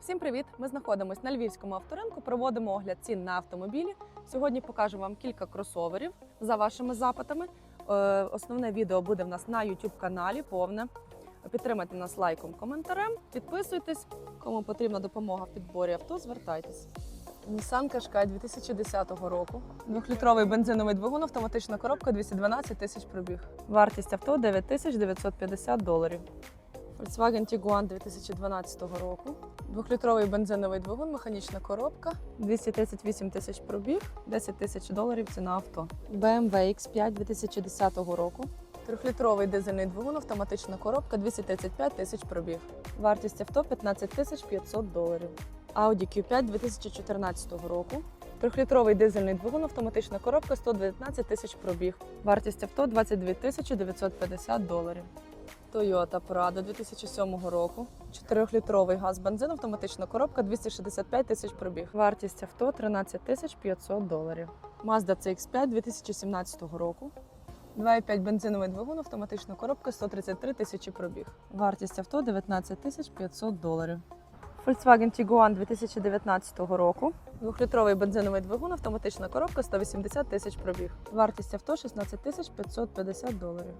Всім привіт! Ми знаходимося на львівському авторинку. Проводимо огляд цін на автомобілі. Сьогодні покажу вам кілька кросоверів за вашими запитами. Е, Основне відео буде в нас на YouTube каналі. Повне. Підтримайте нас лайком, коментарем. Підписуйтесь. Кому потрібна допомога в підборі авто, звертайтесь. Nissan Qashqai 2010 року. Двохлітровий бензиновий двигун, автоматична коробка 212 тисяч пробіг. Вартість авто 9950 доларів. Volkswagen Tiguan 2012 року. Двохлітровий бензиновий двигун, механічна коробка, 238 тисяч пробіг, 10 тисяч доларів ціна авто. BMW X5 2010 року. Трьохлітровий дизельний двигун, автоматична коробка, 235 тисяч пробіг. Вартість авто 15 тисяч 500 доларів. Audi Q5 2014 року. Трьохлітровий дизельний двигун, автоматична коробка, 119 тисяч пробіг. Вартість авто 22 тисячі 950 доларів. Toyota Prado 2007 року. 4-літровий газ бензин, автоматична коробка, 265 тисяч пробіг. Вартість авто 13 тисяч 500 доларів. Mazda CX-5 2017 року. 2,5 бензиновий двигун, автоматична коробка, 133 тисячі пробіг. Вартість авто 19 тисяч 500 доларів. Volkswagen Tiguan 2019 року. Двохлітровий бензиновий двигун, автоматична коробка, 180 тисяч пробіг. Вартість авто 16 тисяч 550 доларів.